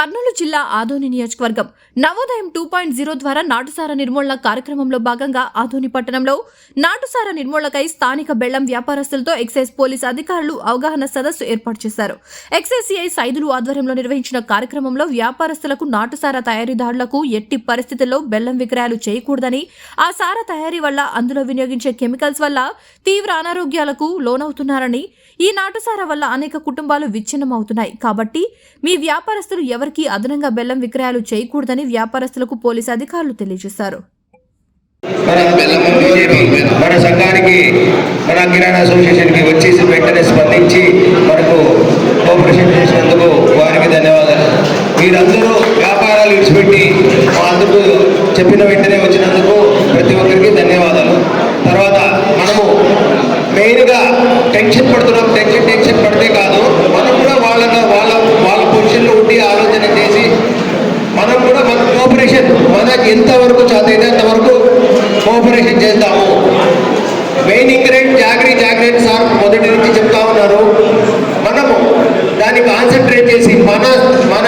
కర్నూలు జిల్లా ఆదోని నియోజకవర్గం నవోదయం two point zero ద్వారా నాటుసార నిర్మూలన కార్యక్రమంలో భాగంగా ఆదోని పట్టణంలో నాటుసార నిర్మూలనకై స్థానిక బెల్లం వ్యాపారస్తులతో ఎక్సైజ్ పోలీస్ అధికారులు అవగాహన సదస్సు ఏర్పాటు చేశారు. ఎక్సైజ్ సిఐ సైదులు ఆధ్వర్యంలో నిర్వహించిన కార్యక్రమంలో వ్యాపారస్తులకు నాటుసార తయారీదారులకు ఎట్టి పరిస్థితుల్లో బెల్లం విక్రయాలు చేయకూడదని ఆ సార తయారీ వల్ల అందులో వినియోగించే కెమికల్స్ వల్ల తీవ్ర అనారోగ్యాలకు లోనవుతున్నారని ఈ నాటుసారా వల్ల అనేక కుటుంబాలు విచ్ఛిన్నమవుతున్నాయి. కాబట్టి మీ వ్యాపారస్తులు ఎవరికీ అదనంగా బెల్లం విక్రయాలు చేయకూడదని వ్యాపారస్తులకు పోలీసు అధికారులు తెలియజేశారు. మన బీజేపీ మన సంఘానికి మన కిరాణా అసోసియేషన్కి వచ్చేసి వెంటనే స్పందించి మనకు కోఆపరేషన్ చేసినందుకు వారికి ధన్యవాదాలు. మీరందరూ వ్యాపారాలు విడిచిపెట్టి మా అందుకు చెప్పిన వెంటనే వచ్చినందుకు ప్రతి ఒక్కరికి ధన్యవాదాలు తర్వాత మనము మెయిన్గా టెన్షన్ పడుతున్నాం టెన్షన్ టెన్షన్ పడితే కాదు మనం కూడా వాళ్ళ వాళ్ళ వాళ్ళ పొజిషన్లో ఉండి ఆలోచన చేసి మనం కూడా మన కోఆపరేషన్ మనకి ఎంతవరకు చేతైతే అంతవరకు కోఆపరేషన్ చేద్దాము. మెయిన్ ఇంగ్రీడియంట్ జాగ్రీ జాగ్రత్త సార్ మొదటి నుంచి చెప్తా ఉన్నారు. మనము దాన్ని కాన్సన్ట్రేట్ చేసి మన మన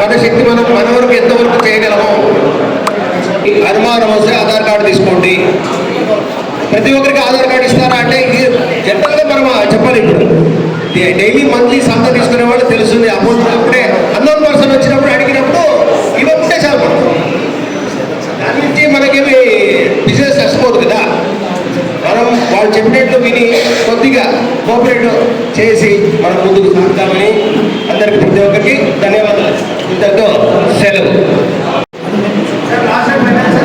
మన శక్తి మనం మన వరకు ఎంతవరకు చేయగలము? అనుమానం వస్తే ఆధార్ కార్డు తీసుకోండి. ప్రతి ఒక్కరికి ఆధార్ కార్డు ఇస్తారా అంటే ఇది జనరల్గా మనం చెప్పాలి ఇప్పుడు. డైలీ మంత్లీ సంత తీసుకునే వాళ్ళు తెలుస్తుంది. అమౌంట్ అప్పుడే అన్నోన్ పర్సన్ వచ్చినప్పుడు అడిగినప్పుడు ఇవ్వకుంటే చాలు మనం. దాని నుంచి మనకేమి బిజినెస్ నష్టపోదు కదా మనం వాళ్ళు చెప్పినట్లు విని కొద్దిగా కోఆపరేట్ చేసి మనం ముందుకు సాగుతామని అందరికి ప్రతి ఒక్కరికి ధన్యవాదాలు. ఇంతతో సెలవు. టైం ఫైనాన్స్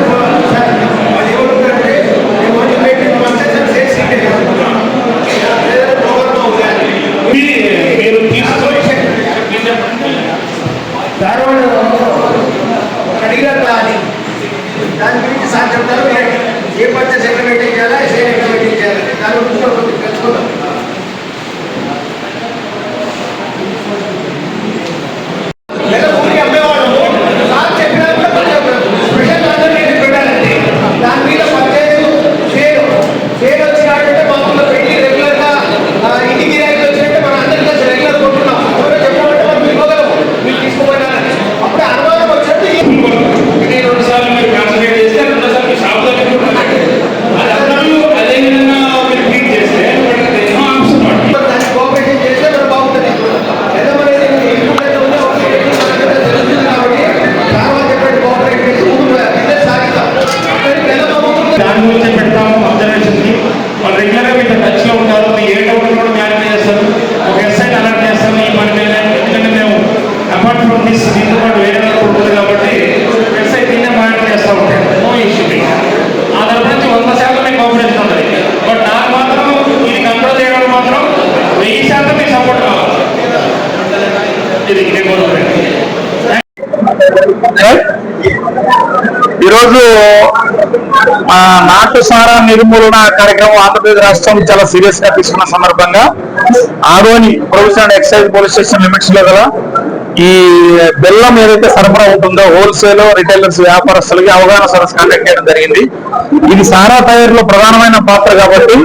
సార్ సార్ ఏ పద్ధతి ఎక్కడ చేయాలా సేల్ ఎక్కడ చేయాలి దాని గురించి తెలుసుకుందాం లేదా ఊరికి అమ్మేవాళ్ళు సార్ చెప్పినప్పుడు కొంచెం స్పెషల్ కాన్సన్ట్రేషన్ పెట్టాలండి దాని మీద పర్చేస్ సేల్ సేల్ వచ్చినట్టే మామూలుగా పెట్టి రెగ్యులర్గా ఇంటికి గిరాకీ వచ్చినట్టే మనం అందరికీ కలిసి రెగ్యులర్ కొంటున్నాం ఎవరో చెప్పాలంటే మనం ఇవ్వగలము మీరు తీసుకుపోయినారని అప్పుడే అనుమానం వచ్చినట్టు ఒకటి రెండు సార్లు మీరు కాన్సన్ట్రేట్ చేస్తే రెండో సార్లు మీ షాప్ దగ్గర ఉంటుంది అది అందరూ అదే విధంగా మీరు ట్రీట్ చేస్తే వాటికి ఎన్నో ఆప్షన్ వాటి దాన్ని కోఆపరేషన్ చేస్తే మనం బాగుంటుంది లేదా మరి ఇన్పుట్ అయితే ఉందో ఒకటి మనకైతే తెలుస్తుంది కాబట్టి చాలా చెప్పండి కోఆపరేట్ చేసి ముందు బిజినెస్ సాగిస్తాం అక్కడికి వెళ్ళమో దాని గురించి పెడతాము అబ్జర్వేషన్కి వాళ్ళు రెగ్యులర్గా మీతో టచ్లో ఉంటారు మీ ఏ డౌట్ కూడా మ్యారేజ్ చేస్తారు ఒక ఎస్ఐట్ అలర్ట్ చేస్తారు ఈ పని మీద ఎందుకంటే మేము అపార్ట్ ఫ్రమ్ దిస్ దీంతో పాటు వేరే వర్క్ ఉంటుంది కాబట్టి ఎస్ఐట్ దీన్నే మానిటర్ చేస్తూ ఉంటాం నో ఇష్యూ ఆ తరపు నుంచి వంద శాతం మీకు కోఆపరేషన్ ఉంటుంది బట్ నాకు మాత్రం ఇది కంట్రోల్ చేయడం మాత్రం వెయ్యి శాతం మీకు సపోర్ట్ కావాలి ఇది నేను కోరుకుంటున్నాను ఈరోజు నాటు సారా నిర్మూలన కార్యక్రమం ఆంధ్రప్రదేశ్ రాష్ట్రం చాలా సీరియస్గా తీసుకున్న సందర్భంగా ఆరోని provision and excise police station లిమిట్స్లో గల ఈ బెల్లం ఏదైతే సరఫరా ఉంటుందో హోల్సేల్ రిటైలర్స్ వ్యాపారస్తులకి అవగాహన సరస్సు కండక్ట్ చేయడం జరిగింది. ఇది సారా తయారీలో ప్రధానమైన పాత్ర కాబట్టి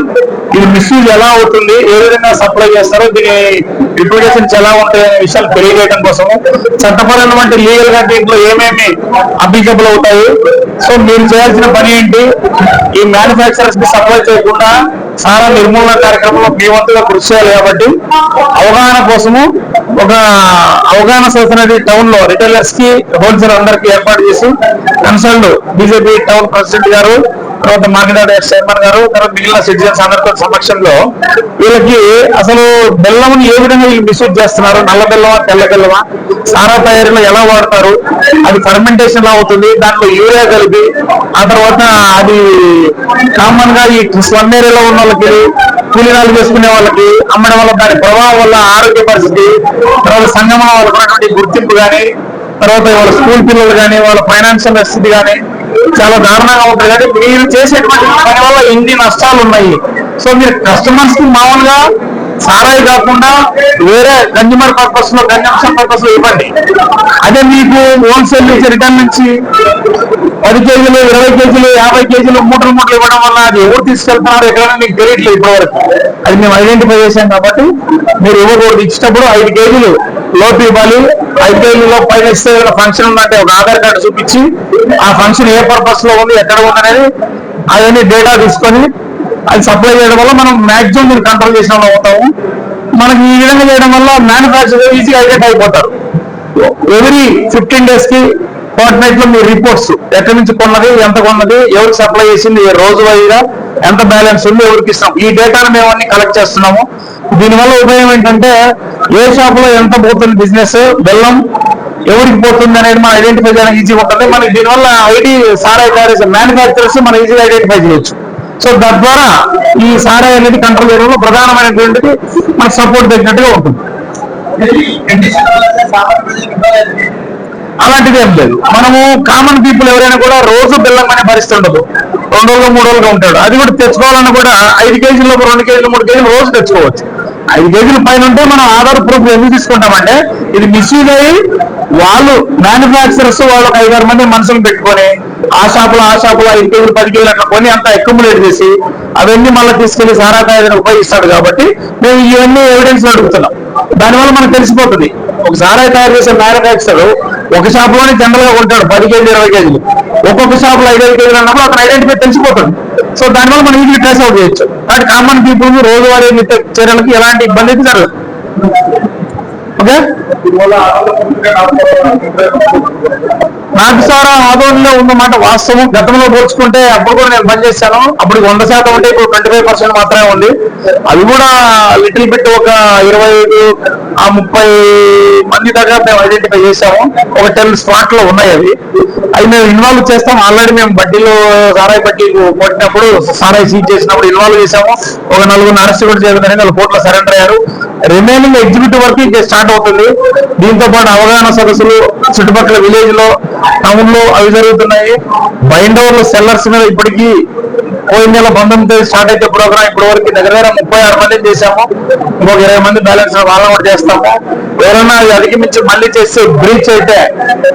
ఇది మిస్యూజ్ ఎలా అవుతుంది? ఏ విధంగా సప్లై చేస్తారో దీని రిప్లికేషన్స్ ఎలా ఉంటాయి అనే విషయాలు తెలియజేయడం కోసం చట్టపరమైనటువంటి లీగల్గా దీంట్లో ఏమేమి అప్లికబుల్ అవుతాయి? సో మీరు చేయాల్సిన పని ఏంటి? ఈ మ్యానుఫ్యాక్చరర్స్కి సప్లై చేయకుండా సారా నిర్మూలన కార్యక్రమంలో మీ వంతుగా కృషి చేయాలి కాబట్టి అవగాహన కోసము ఒక అవగాహన సంస్థ అనేది టౌన్లో రిటైలర్స్కి హోల్సేల్ అందరికి ఏర్పాటు చేసి కన్సల్డ్ బీజేపీ టౌన్ ప్రెసిడెంట్ గారు తర్వాత మార్కెట్ చైర్మన్ గారు తర్వాత మిగిలిన సిటిజన్స్ అందరితో సమక్షంలో వీళ్ళకి అసలు బెల్లంని ఏ విధంగా వీళ్ళు మిస్యూజ్ చేస్తున్నారు? నల్ల బెల్లమా తెల్ల బెల్లమా? సారా తయారీలో ఎలా వాడతారు? అది ఫర్మెంటేషన్ ఎలా అవుతుంది దాంట్లో యూరియా కలిపి ఆ తర్వాత అది కామన్గా ఈ స్లమ్ ఏరియాలో ఉన్న వాళ్ళకి కూలీనాలు చేసుకునే వాళ్ళకి అమ్మడం వల్ల దాని ప్రభావం వల్ల ఆరోగ్య పరిస్థితి తర్వాత సంగమం వాళ్ళకి ఉన్నటువంటి గుర్తింపు కానీ తర్వాత వాళ్ళ స్కూల్ పిల్లలు కానీ వాళ్ళ ఫైనాన్షియల్ పరిస్థితి కానీ చాలా దారుణంగా ఉంటుంది. కానీ మీరు చేసేటువంటి పని వల్ల ఎన్ని నష్టాలు ఉన్నాయి? సో మీరు కస్టమర్స్కి మామూలుగా సారాయి కాకుండా వేరే కన్జ్యూమర్ పర్పస్లో కన్జంప్షన్ పర్పస్లో ఇవ్వండి. అదే మీకు హోల్సేల్ నుంచి రిటర్న్ నుంచి పది కేజీలు ఇరవై కేజీలు యాభై కేజీలు మూటలు మూటలు ఇవ్వడం వల్ల అది ఎవరు తీసుకెళ్తున్నారు ఎక్కడైనా మీకు తెలియట్లేదు ఇప్పటివరకు. అది మేము ఐడెంటిఫై చేశాం కాబట్టి మీరు ఇవ్వకూడదు. ఇచ్చేటప్పుడు ఐదు కేజీలు లోటు ఇవ్వాలి ఐపీఎల్లో కేజీలో పైన ఇస్తే ఫంక్షన్ ఉందంటే ఒక ఆధార్ కార్డు చూపించి ఆ ఫంక్షన్ ఏ పర్పస్లో ఉంది ఎక్కడ ఉందనేది అవన్నీ డేటా తీసుకొని అది సప్లై చేయడం వల్ల మనం మాక్సిమం మీరు కంట్రోల్ చేసిన అవుతాము. మనకి ఈ విధంగా చేయడం వల్ల మ్యానుఫ్యాక్చర్ ఈజీగా ఐడెంట్ అయిపోతారు. ఎవ్రీ ఫిఫ్టీన్ డేస్కి ఫోర్ట్ నైట్లో మీ రిపోర్ట్స్ ఎక్కడి నుంచి కొన్నది ఎంత కొన్నది ఎవరికి సప్లై చేసింది ఏ రోజు వారీగా ఎంత బ్యాలెన్స్ ఉందో ఎవరికి ఇస్తాం? ఈ డేటాను మేము అన్ని కలెక్ట్ చేస్తున్నాము. దీనివల్ల ఉపయోగం ఏంటంటే ఏ షాప్లో ఎంత పోతుంది బిజినెస్ బెల్లం ఎవరికి పోతుంది అనేది మనం ఐడెంటిఫై చేయడం ఈజీ ఉంటుంది. మనకి దీనివల్ల ఐడి సారాయి తయారు మ్యానుఫ్యాక్చరర్స్ మనం ఈజీగా ఐడెంటిఫై చేయొచ్చు. సో తద్వారా ఈ సారా అనేది కంట్రోల్ చేయడంలో ప్రధానమైనటువంటిది మనకు సపోర్ట్ తగ్గినట్టుగా ఉంటుంది. అలాంటిది ఏం లేదు. మనము కామన్ పీపుల్ ఎవరైనా కూడా రోజు బెల్లం అనే పరిస్థితి ఉండదు. రెండు రోజులు మూడు రోజులుగా ఉంటాడు. అది కూడా తెచ్చుకోవాలన్నా కూడా ఐదు కేజీలు రెండు కేజీలు మూడు కేజీలు రోజు తెచ్చుకోవచ్చు. ఐదు కేజీల పైన ఉంటే మనం ఆధార్ ప్రూఫ్ ఎందుకు తీసుకుంటామంటే ఇది మిస్యూజ్ అయ్యి వాళ్ళు మ్యానుఫ్యాక్చరర్స్ వాళ్ళు ఒక ఐదారు మంది మనుషులు పెట్టుకొని ఆ షాపులో ఆ షాపులో ఐదు కేజీలు పది కేజీలు అట్లా కొని అంతా అక్యుములేట్ చేసి అవన్నీ మళ్ళీ తీసుకెళ్ళి సారా కాయదని ఉపయోగిస్తాడు కాబట్టి మేము ఇవన్నీ ఎవిడెన్స్ అడుగుతున్నాం. దానివల్ల మనకు తెలిసిపోతుంది. ఒక సారాయి తయారు చేసే మ్యానుఫ్యాక్చర్ ఒక షాప్లోనే జనరల్గా ఉంటాడు పది కేజీలు ఇరవై కేజీలు. ఒక్కొక్క షాప్లో ఐడెంటిఫై అన్నప్పుడు అతను ఐడెంటిఫై తెలిసిపోతుంది. సో దానివల్ల మనం ఈజీ ట్రేస్ అవుట్ చేయొచ్చు. కాబట్టి కామన్ పీపుల్ రోజువారీ చర్యలకు ఎలాంటి ఇబ్బంది అయితే జరగదు. ఓకే నాటుసారా ఆదోళనలో ఉందన్నమాట వాస్తవం. గతంలో పోల్చుకుంటే అప్పుడు కూడా నేను పనిచేశాను. అప్పుడు వంద శాతం ఉంటే ఇప్పుడు ట్వంటీ ఫైవ్ పర్సెంట్ మాత్రమే ఉంది. అది కూడా లిటిల్ బిట్ ఒక ఇరవై ఐదు ఆ ముప్పై మంది దాకా మేము ఐడెంటిఫై చేసాము ఒక టెన్ స్పాట్లో ఉన్నాయి అవి. అవి మేము ఇన్వాల్వ్ చేస్తాం. ఆల్రెడీ మేము బడ్డీలో సారాయి బడ్డీ కొట్టినప్పుడు సారాయి సీట్ చేసినప్పుడు ఇన్వాల్వ్ చేసాము ఒక నలుగురు అరెస్ట్ కూడా చేయడం వాళ్ళు కోర్టులో సరెండర్ అయ్యారు. రిమైనింగ్ ఎగ్జిక్యూటివ్ వర్క్ ఇంకా స్టార్ట్ అవుతుంది. దీంతో పాటు అవగాహన సదస్సులు చుట్టుపక్కల విలేజ్లో టౌన్లో అవి జరుగుతున్నాయి బైండోర్లు సెల్లర్స్ మీద ఇప్పటికీ పోయిన నెల పంతొమ్మిది స్టార్ట్ అయితే ప్రోగ్రామ్ ఇప్పటి వరకు దగ్గర దగ్గర ముప్పై ఆరు మంది చేశాము. ఇంకొక ఇరవై మంది బ్యాలెన్స్ వాళ్ళని కూడా చేస్తాము. ఎవరైనా అది అధిగమించి మళ్ళీ చేస్తే బ్రీచ్ అయితే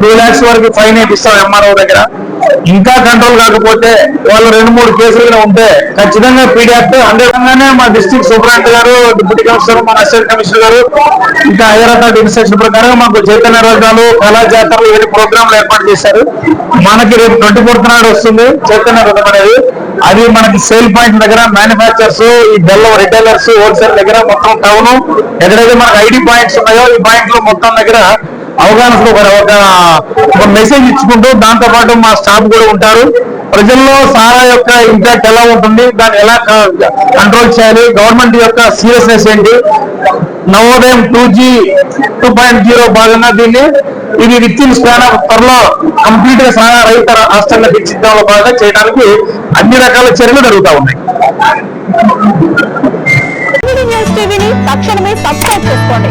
టూ లాక్స్ వరకు ఫైన్ వేపిస్తాం ఎంఆర్ఓ దగ్గర. ఇంకా కంట్రోల్ కాకపోతే వాళ్ళు రెండు మూడు కేసులు ఉంటే ఖచ్చితంగా పీడియాక్ట్ అందేవిధంగానే మా డిస్టిక్ సూపరింటెండెంట్ గారు డిప్యూటీ కమిషనర్ మన అసిస్టెంట్ కమిషనర్ గారు ఇంకా హైదరాబాద్ ఇన్స్ట్రక్షన్ ప్రకారం మాకు చైతన్య రోజాలు కళా జాతరలు ఇవన్నీ ప్రోగ్రాంలు ఏర్పాటు చేశారు. మనకి రేపు ట్వంటీ ఫోర్త్ నాడు వస్తుంది చైతన్య రథం అనేది. అది మనకి సేల్ పాయింట్ దగ్గర మ్యానుఫ్యాక్చర్స్ ఈ బెల్లం రిటైలర్స్ హోల్సేల్ దగ్గర మొత్తం టౌన్ ఎక్కడైతే మనకి ఐడి పాయింట్స్ ఉన్నాయో ఈ పాయింట్లు మొత్తం దగ్గర అవగాహన ఒక ఒక- మెసేజ్ ఇచ్చుకుంటూ దాంతోపాటు మా స్టాఫ్ కూడా ఉంటారు. ప్రజల్లో సారా యొక్క ఇంపాక్ట్ ఎలా ఉంటుంది? దాన్ని ఎలా కంట్రోల్ చేయాలి? గవర్నమెంట్ యొక్క సీరియస్నెస్ ఏంటి? Navodayam two G two point zero భాగంగా దీన్ని ఇది విత్ ఇన్ స్పాన్ ఆఫ్ త్వరలో కంప్లీట్గా సారా రైతు రాష్ట్రంగా తీర్చిద్దాంలో భాగంగా చేయడానికి అన్ని రకాల చర్యలు జరుగుతూ ఉన్నాయి. తక్షణమే సబ్స్క్రైబ్ చేసుకోండి.